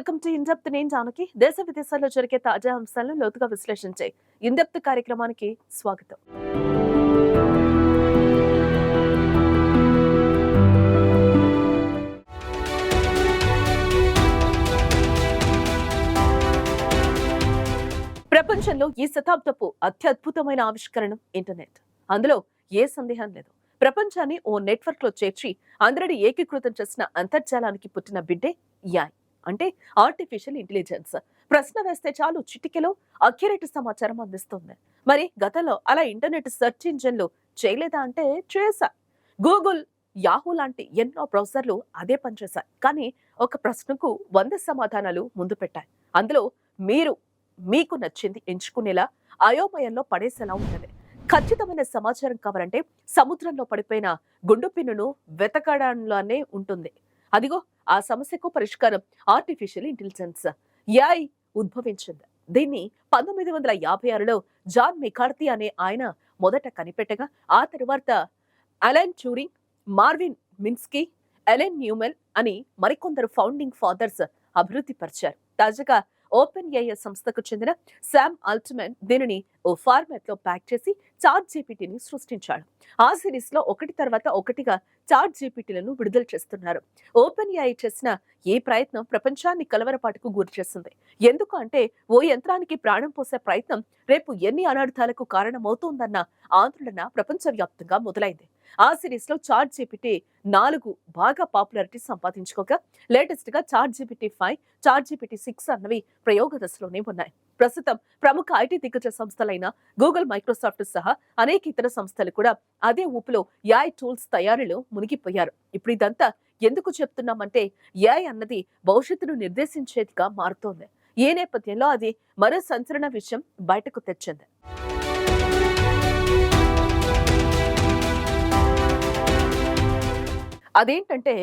Welcome to in depth నేను జానకి. దేశ విదేశాల్లో జరిగే తాజా అంశాలను లోతుగా విశ్లేషించే ఇండెప్త్ కార్యక్రమానికి స్వాగతం. ప్రపంచంలో ఈ శతాబ్దపు అత్యద్భుతమైన ఆవిష్కరణ ఇంటర్నెట్. అందులో ఏ సందేహం లేదు. ప్రపంచాన్ని ఓ నెట్వర్క్లో చేర్చి అందరిని ఏకీకృతం చేసిన అంతర్జాలానికి పుట్టిన బిడ్డే యాయ్ అంటే ఆర్టిఫిషియల్ ఇంటెలిజెన్స్ ప్రశ్న వేస్తే చాలు చిటికెలో అక్యురేట్ సమాచారం అందిస్తుంది. మరి గతంలో అలా ఇంటర్నెట్ సెర్చ్ ఇంజన్లు చేయలేదా అంటే చేశా. గూగుల్ యాహూ లాంటి ఎన్నో బ్రౌజర్లు అదే పనిచేశాయి కానీ ఒక ప్రశ్నకు వంద సమాధానాలు ముందు పెట్టాయి. అందులో మీరు మీకు నచ్చింది ఎంచుకునేలా అయోమయంలో పడేసేలా ఉంటుంది. ఖచ్చితమైన సమాచారం కావాలంటే సముద్రంలో పడిపోయిన గుండు పిన్నును వెతకడంలోనే ఉంటుంది. అదిగో ఆ సమస్యకు పరిష్కారం ఆర్టిఫిషియల్ ఇంటెలిజెన్స్ యాయ్ ఉద్భవించింది. దీన్ని పంతొమ్మిది వందల యాభై ఆరులో జాన్ మెకార్తీ అనే ఆయన మొదట కనిపెట్టగా ఆ తరువాత Alan Turing Marvin Minsky Allen Newell అని మరికొందరు ఫౌండింగ్ ఫాదర్స్ అభివృద్ధి పరిచారు. తాజాగా ఓపెన్ ఏఐ సంస్థకు చెందిన శామ్ అల్ట్మెన్ దీనిని ఓ ఫార్మాట్లో ప్యాక్ చేసి చాట్ జీపీటీని సృష్టించాడు. ఆ సిరీస్లో ఒకటి తర్వాత ఒకటిగా చాట్ జీపీటీలను విడుదల చేస్తున్నారు. ఓపెన్ ఏఐ చేసిన ఈ ప్రయత్నం ప్రపంచాన్ని కలవరపాటుకు గురి చేస్తుంది. ఎందుకు అంటే ఓ యంత్రానికి ప్రాణం పోసే ప్రయత్నం రేపు ఎన్ని అనర్థాలకు కారణమవుతోందన్న ఆందోళన ప్రపంచవ్యాప్తంగా మొదలైంది. ఆ సిరీస్లో చాట్ జీపీటీ నాలుగు బాగా పాపులారిటీ సంపాదించుకోగా లేటెస్ట్గా chat GPT five chat GPT six అన్నవి ప్రయోగ దశలోనే ఉన్నాయి. ప్రస్తుతం ప్రముఖ ఐటీ దిగ్గజ సంస్థలైన గూగుల్ మైక్రోసాఫ్ట్ సహా అనేక ఇతర సంస్థలు కూడా అదే ఊపులో యాయ్ టూల్స్ తయారీలో మునిగిపోయారు. ఇప్పుడు ఇదంతా ఎందుకు చెప్తున్నామంటే యాయ్ అన్నది భవిష్యత్తును నిర్దేశించేదిగా మారుతోంది. ఈ నేపథ్యంలో అది మరో సంచలన విషయం బయటకు తెచ్చింది. అదేంటంటే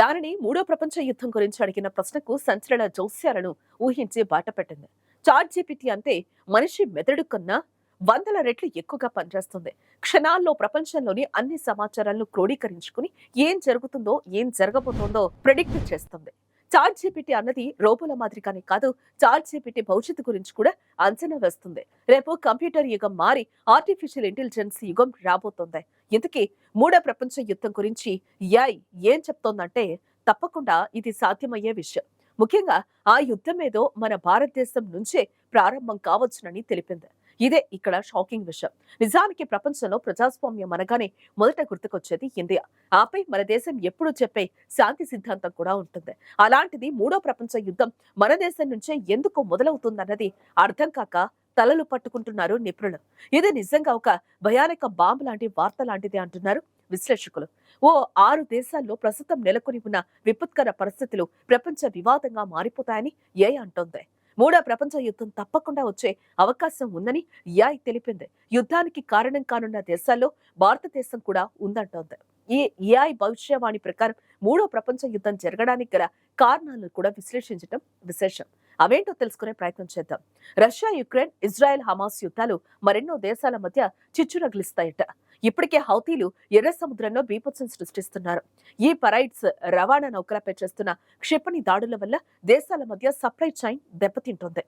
దానిని మూడో ప్రపంచ యుద్ధం గురించి అడిగిన ప్రశ్నకు సంచలన జోస్యాలను ఊహించి బాటపెట్టింది చాట్ జీపీటీ అంటే మనిషి మెదడు కన్నా వందల రెట్లు ఎక్కువగా పనిచేస్తుంది. క్షణాల్లో ప్రపంచంలోని అన్ని సమాచారాలను క్రోడీకరించుకుని ఏం జరుగుతుందో ఏం జరగబోతోందో ప్రెడిక్ట్ చేస్తుంది. చాట్ జీపీటీ అన్నది రోబోల మాదిరిగానే కాదు చాట్ జీపీటీ భవిష్యత్తు గురించి కూడా అంచనా వేస్తుంది. రేపు కంప్యూటర్ యుగం మారి ఆర్టిఫిషియల్ ఇంటెలిజెన్స్ యుగం రాబోతోంది. ఇంతకీ మూడో ప్రపంచ యుద్ధం గురించి యాయ్ ఏం చెప్తోందంటే తప్పకుండా ఇది సాధ్యమయ్యే విషయం. ముఖ్యంగా ఆ యుద్ధం ఏదో మన భారతదేశం నుంచే ప్రారంభం కావచ్చునని తెలిపింది. ఇదే ఇక్కడ షాకింగ్ విషయం. నిజానికి ప్రపంచంలో ప్రజాస్వామ్యం అనగానే మొదట గుర్తుకొచ్చేది ఇండియా. ఆపై మన దేశం ఎప్పుడూ చెప్పే శాంతి సిద్ధాంతం కూడా ఉంటుంది. అలాంటిది మూడో ప్రపంచ యుద్ధం మన దేశం నుంచే ఎందుకు మొదలవుతుందన్నది అర్థం కాక తలలు పట్టుకుంటున్నారు నిపుణులు. ఇది నిజంగా ఒక భయానక బాంబు లాంటి వార్త లాంటిది అంటున్నారు విశ్లేషకులు. ఓ ఆరు దేశాల్లో ప్రస్తుతం నెలకొని ఉన్న విపత్కర పరిస్థితులు ప్రపంచ వివాదంగా మారిపోతాయని ఏ అంటోంది? మూడో ప్రపంచ యుద్ధం తప్పకుండా వచ్చే అవకాశం ఉందని యాయ్ తెలిపింది. యుద్ధానికి కారణం కానున్న దేశాల్లో భారతదేశం కూడా ఉందంటోంది. ఈ ఏఐ భవిష్యవాణి ప్రకారం మూడో ప్రపంచ యుద్ధం జరగడానికి గల కారణాలను కూడా విశ్లేషించడం విశేషం. అవేంటో తెలుసుకునే ప్రయత్నం చేద్దాం. రష్యా యుక్రెయిన్ ఇజ్రాయెల్ హమాస్ యుద్ధాలు మరెన్నో దేశాల మధ్య చిచ్చురగిలిస్తాయట ఇప్పటికే హౌతీలు ఎర్ర సముద్రంలో బీపత్సం సృష్టిస్తున్నారు. ఈ పరైడ్స్ రవాణా నౌకలపై చేస్తున్న క్షిపణి దాడుల వల్ల దేశాల మధ్య సప్లై చైన్ దెబ్బతింటోంది.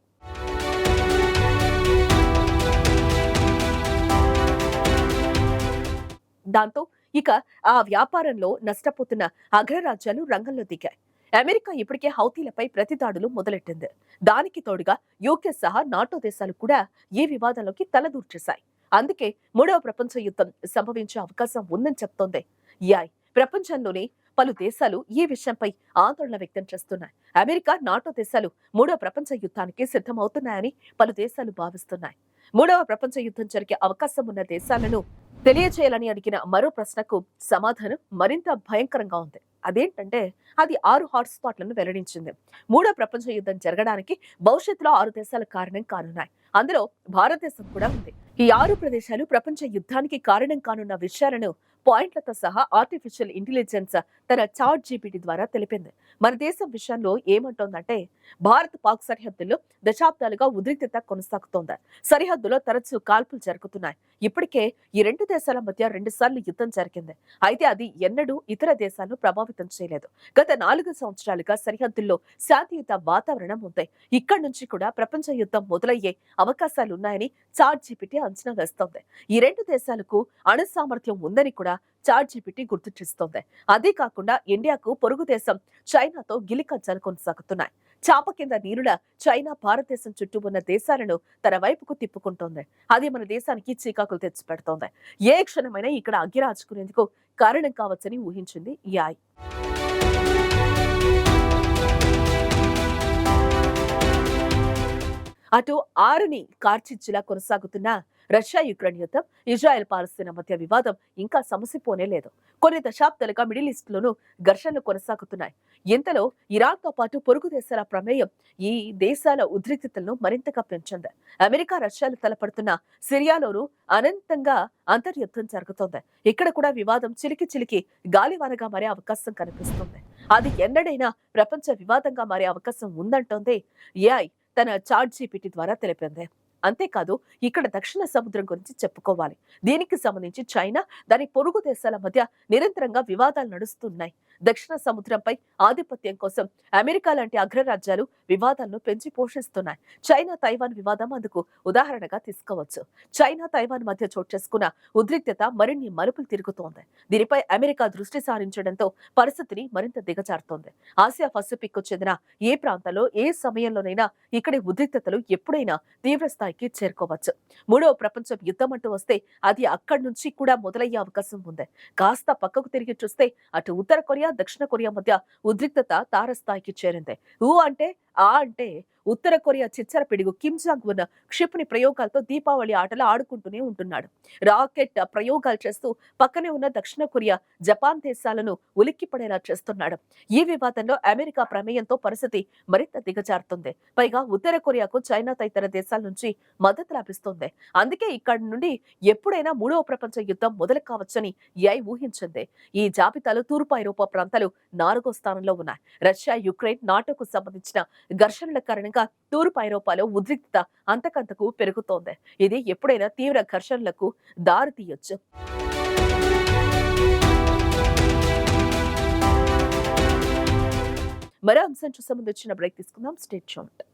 దాంతో ఇక ఆ వ్యాపారంలో నష్టపోతున్న అగ్రరాజ్యాలు రంగంలో దిగాయి. అమెరికా ఇప్పటికే హౌతీలపై ప్రతి దాడులు మొదలెట్టింది. దానికి తోడుగా యూకే సహా నాటో దేశాలు కూడా ఈ వివాదంలోకి తలదూర్చేశాయి. అందుకే మూడవ ప్రపంచ యుద్ధం సంభవించే అవకాశం ఉందని చెప్తోంది. యాయ్ ప్రపంచంలోని పలు దేశాలు ఈ విషయంపై ఆందోళన వ్యక్తం చేస్తున్నాయి. అమెరికా నాటో దేశాలు మూడవ ప్రపంచ యుద్ధానికి సిద్ధమవుతున్నాయని పలు దేశాలు భావిస్తున్నాయి. మూడవ ప్రపంచ యుద్ధం జరిగే అవకాశం ఉన్న దేశాలను తెలియచేయాలని అడిగిన మరో ప్రశ్నకు సమాధానం మరింత భయంకరంగా ఉంది. అదేంటంటే అది ఆరు హాట్స్పాట్లను వెల్లడించింది. మూడో ప్రపంచ యుద్ధం జరగడానికి భవిష్యత్తులో ఆరు దేశాల కారణం కానున్నాయి. అందులో భారతదేశం కూడా ఉంది. ఈ ఆరు ప్రదేశాలు ప్రపంచ యుద్ధానికి కారణం కానున్న విషయాలను పాయింట్లతో సహా ఆర్టిఫిషియల్ ఇంటెలిజెన్స్ తన చాట్ జీపీటీ ద్వారా తెలిపింది. మన దేశం విషయంలో ఏమంటోందంటే భారత్ పాక్ సరిహద్దుల్లో దశాబ్దాలుగా ఉద్రిక్తత కొనసాగుతోంది. సరిహద్దులో తరచూ కాల్పులు జరుగుతున్నాయి. ఇప్పటికే ఈ రెండు దేశాల మధ్య రెండు సార్లు యుద్ధం జరిగింది. అయితే అది ఎన్నడూ ఇతర దేశాలను ప్రభావితం చేయలేదు. గత నాలుగు సంవత్సరాలుగా సరిహద్దుల్లో శాంతియుత వాతావరణం ఉంది. ఇక్కడి నుంచి కూడా ప్రపంచ యుద్ధం మొదలయ్యే అవకాశాలున్నాయని చాట్ జీపీటీ అంచనా వేస్తోంది. ఈ రెండు దేశాలకు అణు సామర్థ్యం ఉందని కూడా చాట్ జీపీటీ గుర్తు చేస్తోంది. అదే కాకుండా ఇండియాకు పొరుగు దేశం చైనాతో గిలికజ్జాలు కొనసాగుతున్నాయి చాప కింద నీరుల చైనా భారతదేశం చుట్టూ ఉన్న దేశాలను తన వైపుకు తిప్పుకుంటోంది. అది మన దేశానికి చీకాకులు తెచ్చిపెడుతోంది. ఏ క్షణమైనా ఇక్కడ అగ్గిరాచుకునేందుకు కారణం కావచ్చని ఊహించింది ఈ అటు ఆరుని కార్చిచ్చులా కొనసాగుతున్న రష్యా యుక్రెయిన్ యుద్ధం ఇజ్రాయెల్ పాలస్తీనా మధ్య వివాదం ఇంకా సమసిపోనే లేదు. కొన్ని దశాబ్దాలుగా మిడిల్ ఈస్ట్ లోనూ ఘర్షణలు కొనసాగుతున్నాయి. ఇంతలో ఇరాన్తో పాటు పొరుగు దేశాల ప్రమేయం ఈ దేశాల ఉద్రిక్తతలను మరింతగా పెంచింది. అమెరికా రష్యాలు తలపడుతున్న సిరియాలోనూ అనంతంగా అంతర్యుద్ధం జరుగుతోంది. ఇక్కడ కూడా వివాదం చిలికి చిలికి గాలివానగా మారే అవకాశం కనిపిస్తుంది. అది ఎన్నడైనా ప్రపంచ వివాదంగా మారే అవకాశం ఉందంటోంది ఏఐ. తన చాట్ జీపీటీ ద్వారా తెలిపింది. అంతేకాదు ఇక్కడ దక్షిణ సముద్రం గురించి చెప్పుకోవాలి. దీనికి సంబంధించి చైనా దాని పొరుగు దేశాల మధ్య నిరంతరంగా వివాదాలు నడుస్తున్నాయి. దక్షిణ సముద్రంపై ఆధిపత్యం కోసం అమెరికా లాంటి అగ్రరాజ్యాలు వివాదాలను పెంచి పోషిస్తున్నాయి. చైనా తైవాన్ వివాదం అందుకు ఉదాహరణగా తీసుకోవచ్చు. చైనా తైవాన్ మధ్య చోటు చేసుకున్న ఉద్రిక్తత మరిన్ని మలుపులు తిరుగుతోంది. దీనిపై అమెరికా దృష్టి సారించడంతో పరిస్థితిని మరింత దిగజారుతోంది. ఆసియా పసిఫిక్కు చెందిన ఏ ప్రాంతంలో ఏ సమయంలోనైనా ఇక్కడి ఉద్రిక్తతలు ఎప్పుడైనా తీవ్ర స్థాయికి చేరుకోవచ్చు. మూడవ ప్రపంచ యుద్ధం అంటూ వస్తే అది అక్కడి నుంచి కూడా మొదలయ్యే అవకాశం ఉంది. కాస్త పక్కకు తిరిగి చూస్తే అటు ఉత్తర కొరియా దక్షిణ కొరియా మధ్య ఉద్రిక్తత తారస్థాయికి చేరింది. ఊ అంటే ఆ అంటే ఉత్తర కొరియా చిచ్చర పిడుగు కిమ్ జాంగ్ ఉన్ క్షిపణి ప్రయోగాలతో దీపావళి ఆటలు ఆడుకుంటూనే ఉంటున్నాడు. రాకెట్ ప్రయోగాలు చేస్తూ పక్కనే ఉన్న దక్షిణ కొరియా జపాన్ దేశాలను ఉలిక్కిపడేలా చేస్తున్నాడు. ఈ వివాదంలో అమెరికా ప్రమేయంతో పరిస్థితి మరింత దిగజారుతుంది. పైగా ఉత్తర కొరియాకు చైనా తదితర దేశాల నుంచి మద్దతు లభిస్తుంది. అందుకే ఇక్కడి నుండి ఎప్పుడైనా మూడవ ప్రపంచ యుద్ధం మొదలు కావచ్చని ఏఐ ఊహించింది. ఈ జాబితాలో తూర్పు ఐరోపా ప్రాంతాలు నాలుగో స్థానంలో ఉన్నాయి. రష్యా యుక్రెయిన్ నాటోకు సంబంధించిన ఘర్షణల కారణంగా తూర్పు ఐరోపాలో ఉద్రిక్తత అంతకంతకు పెరుగుతోంది. ఇది ఎప్పుడైనా తీవ్ర ఘర్షణలకు దారి తీయొచ్చు. మరో అంశం చూసే ముందు వచ్చిన బ్రేక్ తీసుకుందాం. స్టేట్ చూడండి